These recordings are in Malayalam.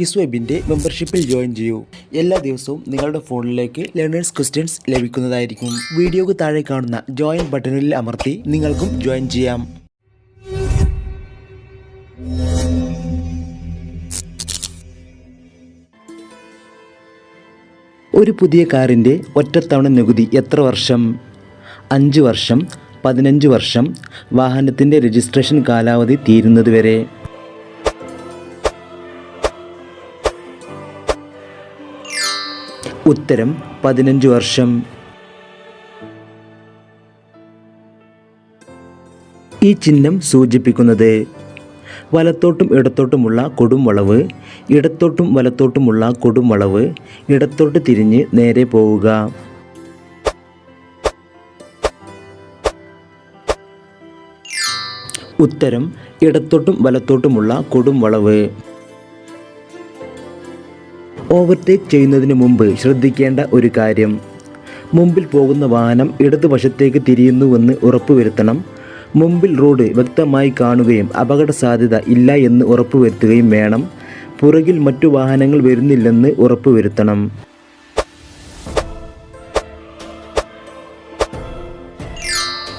കിസ് വെബിന്റെ മെമ്പർഷിപ്പിൽ ജോയിൻ ചെയ്യൂ. എല്ലാ ദിവസവും നിങ്ങളുടെ ഫോണിലേക്ക് ലേണേഴ്സ് ക്വസ്റ്റ്യൻസ് ലഭിക്കുന്നതായിരിക്കും. വീഡിയോക്ക് താഴെ കാണുന്ന ജോയിൻ ബട്ടണിൽ അമർത്തി നിങ്ങൾക്കും ജോയിൻ ചെയ്യാം. ഒരു പുതിയ കാറിന്റെ ഒറ്റത്തവണ നികുതി എത്ര വർഷം? അഞ്ച് വർഷം പതിനഞ്ച് വർഷം വാഹനത്തിന്റെ രജിസ്ട്രേഷൻ കാലാവധി തീരുന്നതുവരെ ഉത്തരം പതിനഞ്ച് വർഷം. ഈ ചിഹ്നം സൂചിപ്പിക്കുന്നത് വലത്തോട്ടും ഇടത്തോട്ടുമുള്ള കൊടും വളവ് ഇടത്തോട്ടും വലത്തോട്ടുമുള്ള കൊടും വളവ് ഇടത്തോട്ട് തിരിഞ്ഞ് നേരെ പോവുക. ഉത്തരം ഇടത്തോട്ടും വലത്തോട്ടുമുള്ള കൊടും വളവ് ഓവർടേക്ക് ചെയ്യുന്നതിന് മുമ്പ് ശ്രദ്ധിക്കേണ്ട ഒരു കാര്യം. മുമ്പിൽ പോകുന്ന വാഹനം ഇടതുവശത്തേക്ക് തിരിയുന്നുവെന്ന് ഉറപ്പുവരുത്തണം. മുമ്പിൽ റോഡ് വ്യക്തമായി കാണുകയും അപകട സാധ്യത ഇല്ല എന്ന് ഉറപ്പുവരുത്തുകയും വേണം. പുറകിൽ മറ്റു വാഹനങ്ങൾ വരുന്നില്ലെന്ന് ഉറപ്പുവരുത്തണം.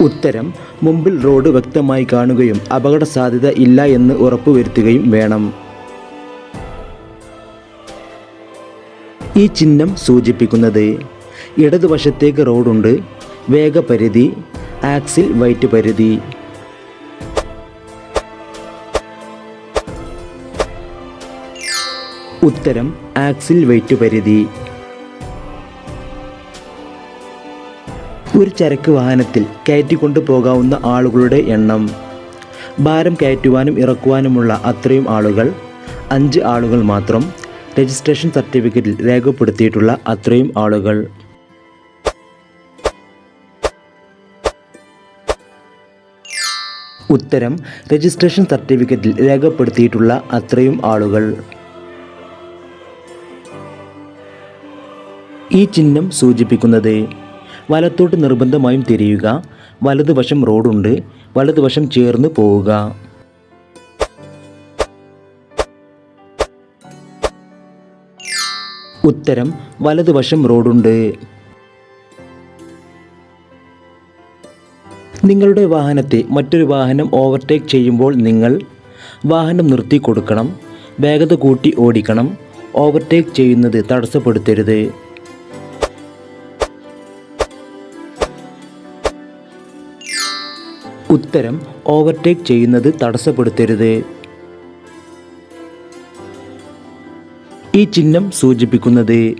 ഉത്തരം മുമ്പിൽ റോഡ് വ്യക്തമായി കാണുകയും അപകട സാധ്യത ഇല്ല എന്ന് ഉറപ്പുവരുത്തുകയും വേണം. ഈ ചിഹ്നം സൂചിപ്പിക്കുന്നത് ഇടതുവശത്തേക്ക് റോഡുണ്ട് വേഗപരിധി ആക്സിൽ വൈറ്റ് പരിധി. ഉത്തരം ആക്സിൽ വെയിറ്റ് പരിധി. ഒരു ചരക്ക് വാഹനത്തിൽ കയറ്റിക്കൊണ്ടു പോകാവുന്ന ആളുകളുടെ എണ്ണം. ഭാരം കയറ്റുവാനും ഇറക്കുവാനുമുള്ള അത്രയും ആളുകൾ അഞ്ച് ആളുകൾ മാത്രം. രജിസ്ട്രേഷൻ സർട്ടിഫിക്കറ്റിൽ രേഖപ്പെടുത്തിയിട്ടുള്ള അത്രയും ആളുകൾ. ഉത്തരം രജിസ്ട്രേഷൻ സർട്ടിഫിക്കറ്റിൽ രേഖപ്പെടുത്തിയിട്ടുള്ള അത്രയും ആളുകൾ. ഈ ചിഹ്നം സൂചിപ്പിക്കുന്നത് വലത്തോട്ട് നിർബന്ധമായും തിരിയുക വലതുവശം റോഡുണ്ട് വലതുവശം ചേർന്ന് പോവുക. ഉത്തരം വലതുവശം റോഡുണ്ട്. നിങ്ങളുടെ വാഹനത്തെ മറ്റൊരു വാഹനം ഓവർടേക്ക് ചെയ്യുമ്പോൾ നിങ്ങൾ വാഹനം നിർത്തി കൊടുക്കണം വേഗത കൂട്ടി ഓടിക്കണം ഓവർടേക്ക് ചെയ്യുന്നത് തടസ്സപ്പെടുത്തരുത്. ഉത്തരം ഓവർടേക്ക് ചെയ്യുന്നത് തടസ്സപ്പെടുത്തരുത്. ഈ ചിഹ്നം സൂചിപ്പിക്കുന്നത്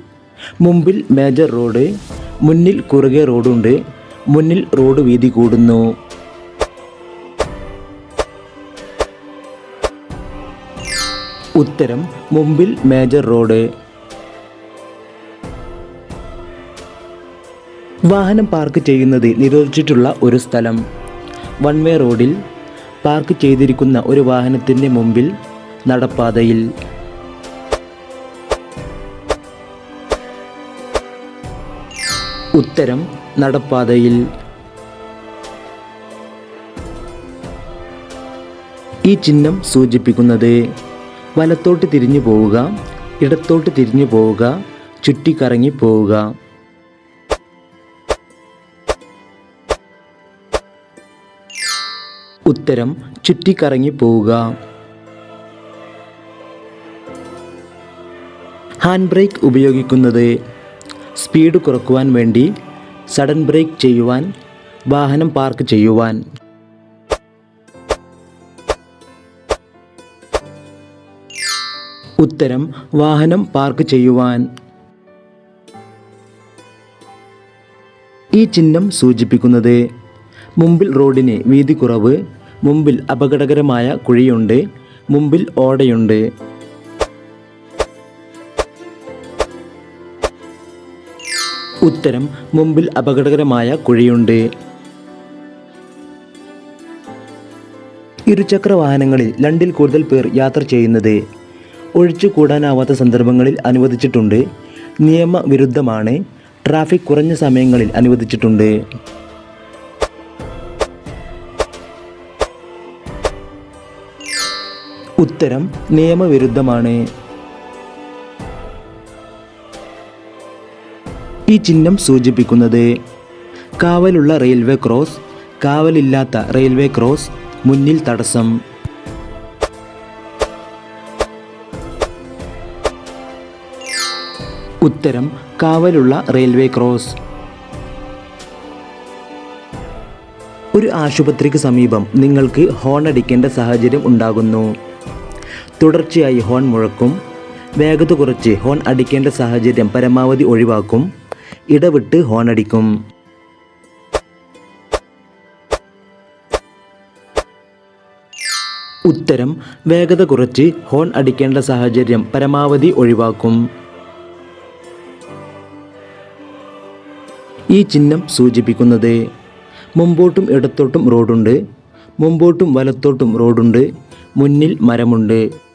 മുമ്പിൽ മേജർ റോഡ് മുന്നിൽ കുറുകെ റോഡുണ്ട് മുന്നിൽ റോഡ് വീതി കൂടുന്നു. ഉത്തരം മുമ്പിൽ മേജർ റോഡ് വാഹനം പാർക്ക് ചെയ്യുന്നത് നിരോധിച്ചിട്ടുള്ള ഒരു സ്ഥലം. വൺ വേ റോഡിൽ പാർക്ക് ചെയ്തിരിക്കുന്ന ഒരു വാഹനത്തിന്റെ മുമ്പിൽ നടപ്പാതയിൽ. ഉത്തരം നടപ്പാതയിൽ. ഈ ചിഹ്നം സൂചിപ്പിക്കുന്നത് വലത്തോട്ട് തിരിഞ്ഞു പോവുക ഇടത്തോട്ട് തിരിഞ്ഞു പോവുക ചുറ്റിക്കറങ്ങി പോവുക. ഉത്തരം ചുറ്റിക്കറങ്ങി പോവുക. ഹാൻഡ് ബ്രേക്ക് ഉപയോഗിക്കുന്നത് സ്പീഡ് കുറക്കുവാൻ വേണ്ടി സഡൻ ബ്രേക്ക് ചെയ്യുവാൻ വാഹനം പാർക്ക് ചെയ്യുവാൻ. ഉത്തരം വാഹനം പാർക്ക് ചെയ്യുവാൻ. ഈ ചിഹ്നം സൂചിപ്പിക്കുന്നത് മുമ്പിൽ റോഡിന് വീതി കുറവ് മുമ്പിൽ അപകടകരമായ കുഴിയുണ്ട് മുമ്പിൽ ഓടയുണ്ട്. ഉത്തരം മുമ്പിൽ അപകടകരമായ കുഴിയുണ്ട്. ഇരുചക്ര വാഹനങ്ങളിൽ രണ്ടിൽ കൂടുതൽ പേർ യാത്ര ചെയ്യുന്നത്. ഒഴിച്ചുകൂടാനാവാത്ത സന്ദർഭങ്ങളിൽ അനുവദിച്ചിട്ടുണ്ട്. നിയമവിരുദ്ധമാണ്. ട്രാഫിക് കുറഞ്ഞ സമയങ്ങളിൽ അനുവദിച്ചിട്ടുണ്ട്. ഉത്തരം നിയമവിരുദ്ധമാണ്. ഈ ചിഹ്നം സൂചിപ്പിക്കുന്നത് കാവലുള്ള റെയിൽവേ ക്രോസ് കാവലില്ലാത്ത റെയിൽവേ ക്രോസ് മുന്നിൽ തടസ്സം. ഉത്തരം കാവലുള്ള റെയിൽവേ ക്രോസ്. ഒരു ആശുപത്രിക്ക് സമീപം നിങ്ങൾക്ക് ഹോൺ അടിക്കേണ്ട സാഹചര്യം ഉണ്ടാകുന്നു. തുടർച്ചയായി ഹോൺ മുഴക്കും വേഗത കുറച്ച് ഹോൺ അടിക്കേണ്ട സാഹചര്യം പരമാവധി ഒഴിവാക്കും. ഇടവിട്ട് ഹോണടിക്കും. ഉത്തരം വേഗത കുറച്ച് ഹോൺ അടിക്കേണ്ട സാഹചര്യം പരമാവധി ഒഴിവാക്കും. ഈ ചിഹ്നം സൂചിപ്പിക്കുന്നത് മുമ്പോട്ടും ഇടത്തോട്ടും റോഡുണ്ട് മുമ്പോട്ടും വലത്തോട്ടും റോഡുണ്ട് മുന്നിൽ മരമുണ്ട്.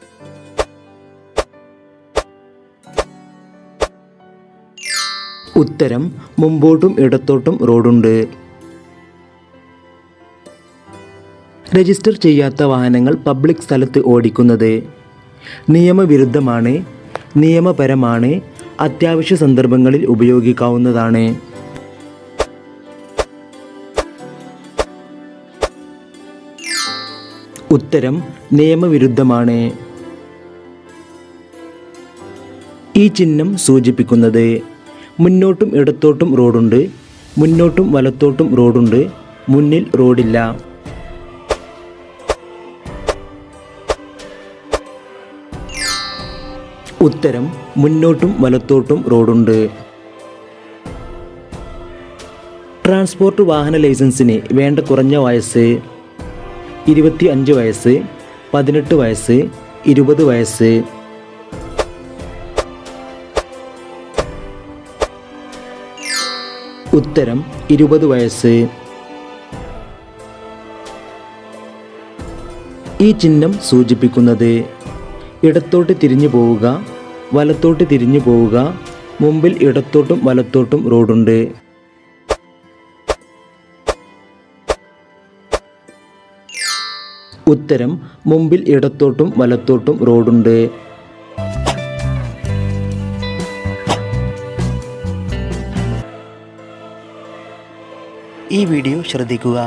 ഉത്തരം മുമ്പോട്ടും ഇടത്തോട്ടും റോഡുണ്ട്. രജിസ്റ്റർ ചെയ്യാത്ത വാഹനങ്ങൾ പബ്ലിക് സ്ഥലത്ത് ഓടിക്കുന്നത്. നിയമവിരുദ്ധമാണ് നിയമപരമാണ് അത്യാവശ്യ സന്ദർഭങ്ങളിൽ ഉപയോഗിക്കാവുന്നതാണ്. ഉത്തരം നിയമവിരുദ്ധമാണ്. ഈ ചിഹ്നം സൂചിപ്പിക്കുന്നത് മുന്നോട്ടും ഇടത്തോട്ടും റോഡുണ്ട്. മുന്നോട്ടും വലത്തോട്ടും റോഡുണ്ട്. മുന്നിൽ റോഡില്ല. ഉത്തരം മുന്നോട്ടും വലത്തോട്ടും റോഡുണ്ട്. ട്രാൻസ്പോർട്ട് വാഹന ലൈസൻസിന് വേണ്ട കുറഞ്ഞ വയസ്സ് ഇരുപത്തി അഞ്ച് വയസ്സ് പതിനെട്ട് വയസ്സ് ഇരുപത് വയസ്സ്. ഉത്തരം ഇരുപത് വയസ്സ്. ഈ ചിഹ്നം സൂചിപ്പിക്കുന്നത് ഇടത്തോട്ട് തിരിഞ്ഞു പോവുക വലത്തോട്ട് തിരിഞ്ഞു പോവുക മുമ്പിൽ ഇടത്തോട്ടും വലത്തോട്ടും റോഡുണ്ട്. ഉത്തരം മുമ്പിൽ ഇടത്തോട്ടും വലത്തോട്ടും റോഡുണ്ട്. ഈ വീഡിയോ ശ്രദ്ധിക്കുക.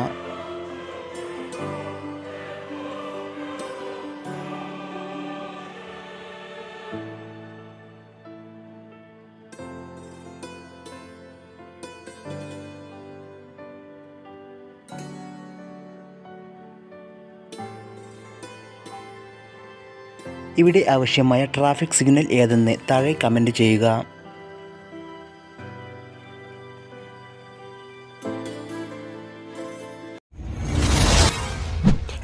ഇവിടെ ആവശ്യമായ ട്രാഫിക് സിഗ്നൽ ഏതെന്ന് താഴെ കമന്റ് ചെയ്യുക.